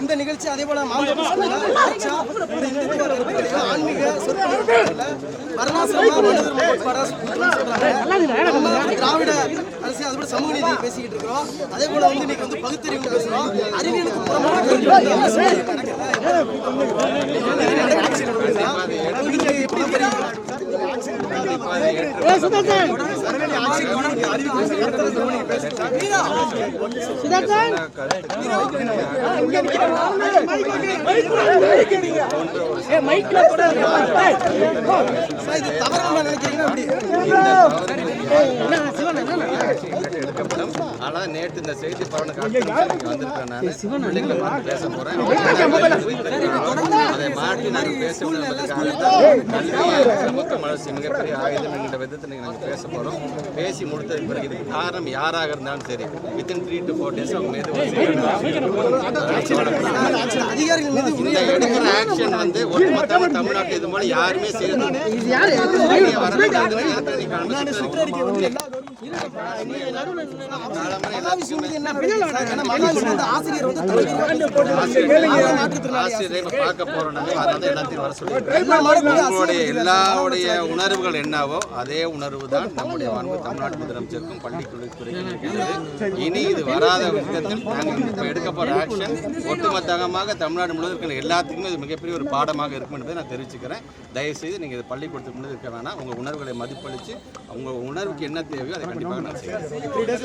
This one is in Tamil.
இந்த நிகழ்ச்சி அதே போல ஆன்மீக திராவிட அரசியல் அது போல சமூக நீதி பேசிக்கிட்டு இருக்கிறோம் அதே போல வந்து இன்னைக்கு வந்து பகுத்தறிவு பேசுறோம் அறிவியலுக்கு புறமான தெரியும்? சார், இது தவறான நினைக்கிறீங்கன்னா எப்படி எடுக்கப்படும் ஆனா நேற்று இந்த செய்தி பரவன வந்திருக்கேன் பேச போறேன். மாற்றி நாங்கள் பேச சமூக வளர்ச்சி மிகப்பெரிய ஆயுதம் என்கிற விதத்தில் இன்னைக்கு நாங்கள் பேச பேசி முடித்ததுக்கு பிறகு இதுக்கு காரணம் யாராக இருந்தாலும் சரி within three to four days அவங்க மீது ஒரு ஆக்சுவலா அதிகாரிகள் மீது இந்த எடுக்கிற ஆக்ஷன் வந்து ஒட்டுமொத்தமாக தமிழ்நாட்டில் இது போல யாருமே செய்யறது ஆசிரியரை பார்க்க எல்லாத்தையும் வர சொல்லி எல்லாருடைய உணர்வுகள் என்னவோ அதே உணர்வு தான் நம்முடைய மாண்பு தமிழ்நாட்டு முதலமைச்சருக்கும் பள்ளிக்கல்வித்துறைக்கும் இருக்கிறது இனி இது வராத விதத்தில் நாங்கள் இப்போ எடுக்க போற ஆக்ஷன் ஒட்டுமொத்தமாக தமிழ்நாடு முழுவதும் இருக்கிற எல்லாத்துக்குமே இது மிகப்பெரிய ஒரு பாடமாக இருக்கும் என்பதை நான் தெரிவிச்சுக்கிறேன் தயவுசெய்து நீங்கள் இது பள்ளிக்கூடத்துக்கு முன்னாடி இருக்க வேணாம் உங்கள் உணர்வுகளை மதிப்பளித்து உங்கள் உணர்வுக்கு என்ன தேவையோ அதை త్రీ డేస్